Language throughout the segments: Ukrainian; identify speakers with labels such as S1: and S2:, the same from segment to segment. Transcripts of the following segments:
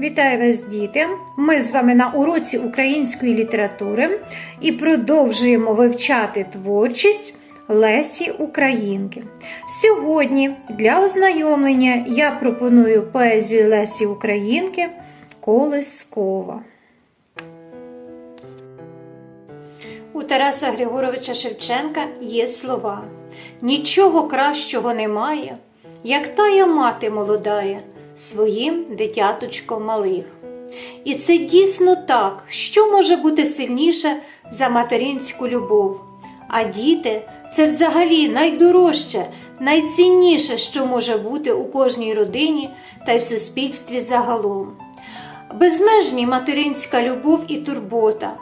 S1: Вітаю вас, діти! Ми з вами на уроці української літератури і продовжуємо вивчати творчість Лесі Українки. Сьогодні для ознайомлення я пропоную поезію Лесі Українки Колискова. У Тараса Григоровича Шевченка є слова: Нічого кращого немає, як тая мати молодая своїм дитяточком малих. І це дійсно так, що може бути сильніше за материнську любов. А діти це взагалі найдорожче, найцінніше, що може бути у кожній родині та й в суспільстві загалом. Безмежні материнська любов і турбота.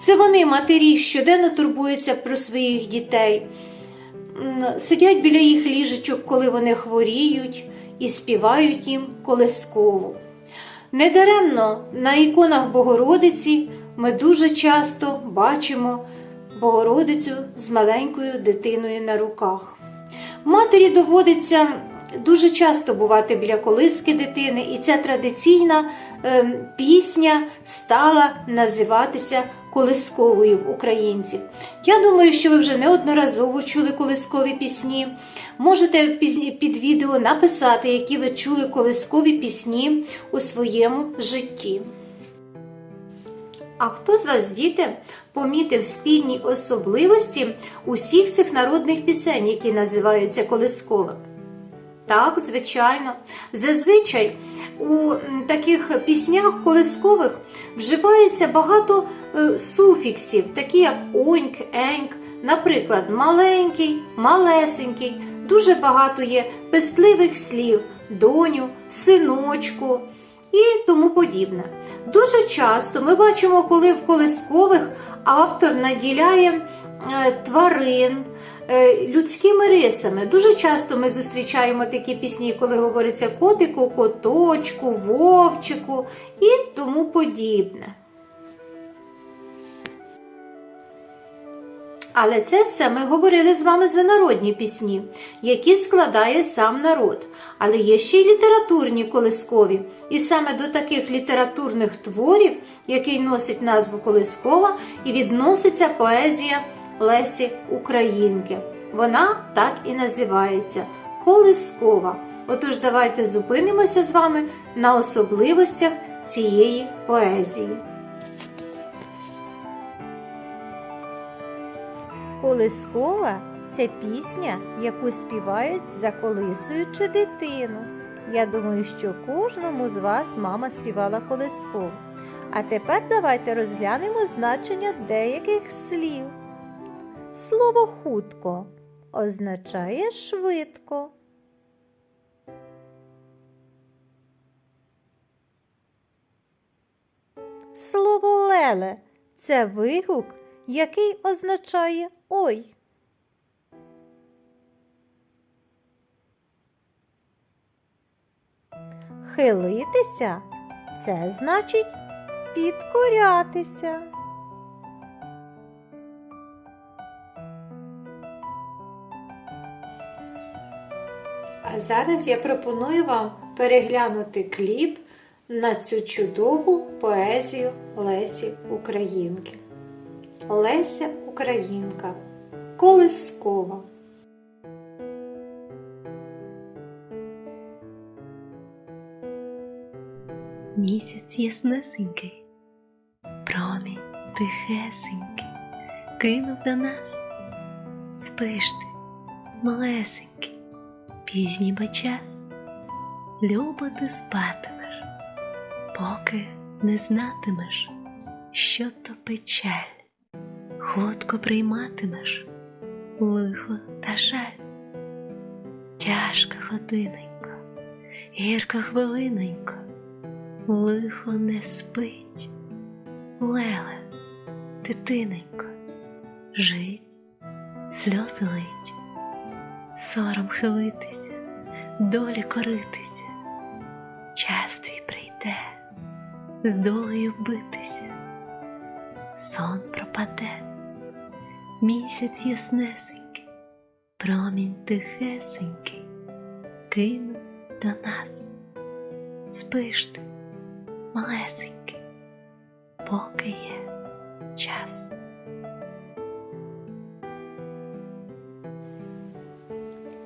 S1: Це вони, матері, щоденно турбуються про своїх дітей, сидять біля їх ліжечок, коли вони хворіють, і співають їм колескову. Недаремно на іконах Богородиці ми дуже часто бачимо Богородицю з маленькою дитиною на руках. Матері доводиться дуже часто бувати біля колиски дитини, і ця традиційна е, пісня стала називатися колисковою в українців. Я думаю, що ви вже неодноразово чули колискові пісні. Можете під відео написати, які ви чули колискові пісні у своєму житті. А хто з вас, діти, помітив спільні особливості усіх цих народних пісень, які називаються колисковими? Так, звичайно. Зазвичай у таких піснях колискових вживається багато е, суфіксів, такі як оньк, еньк, наприклад, маленький, малесенький. Дуже багато є пестливих слів, доню, синочку і тому подібне. Дуже часто ми бачимо, коли в колискових автор наділяє е, тварин людськими рисами. Дуже часто ми зустрічаємо такі пісні, коли говориться котику, коточку, вовчику і тому подібне. Але це все ми говорили з вами за народні пісні, які складає сам народ. Але є ще й літературні колискові. І саме до таких літературних творів, який носить назву Колискова, і відноситься поезія Лесі Українки. Вона так і називається Колискова. Отож, давайте зупинимося з вами на особливостях цієї поезії. Колискова це пісня, яку співають заколисуючи дитину. Я думаю, що кожному з вас мама співала колискову. А тепер давайте розглянемо значення деяких слів. Слово хутко означає швидко. Слово леле це вигук, який означає ой. Хилитися це значить підкорятися. А зараз я пропоную вам переглянути кліп на цю чудову поезію Лесі Українки. Леся Українка. Колискова.
S2: Місяць яснесенький, промінь тихесенький, кинув до нас, спиш ти, малесенький, пізній час, любо ти спатимеш, поки не знатимеш, що то печаль, ходко прийматимеш лихо та жаль, тяжка годиненько, гірка хвилиненько лихо не спить, леле, дитиненько, жить, сльози лить, сором хилитися, долі коритися, час твій прийде, з долею битися, сон пропаде, місяць яснесенький, промінь тихесенький, кинув до нас. Спиш ти, малесенький, поки є час.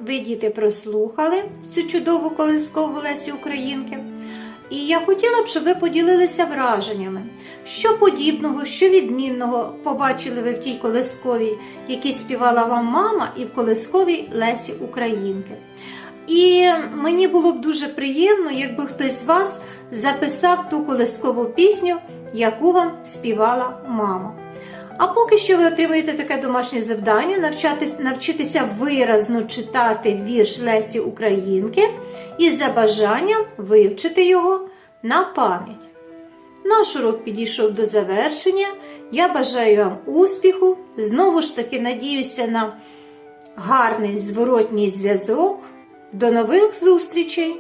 S1: Ви, діти, прослухали цю чудову колискову Лесі Українки. І я хотіла б, щоб ви поділилися враженнями, що подібного, що відмінного побачили ви в тій колисковій, які співала вам мама, і в колисковій Лесі Українки. І мені було б дуже приємно, якби хтось з вас записав ту колискову пісню, яку вам співала мама. А поки що ви отримуєте таке домашнє завдання навчатись, навчитися виразно читати вірш Лесі Українки і за бажанням вивчити його на пам'ять. Наш урок підійшов до завершення. Я бажаю вам успіху. Знову ж таки надіюся на гарний зворотній зв'язок. До нових зустрічей!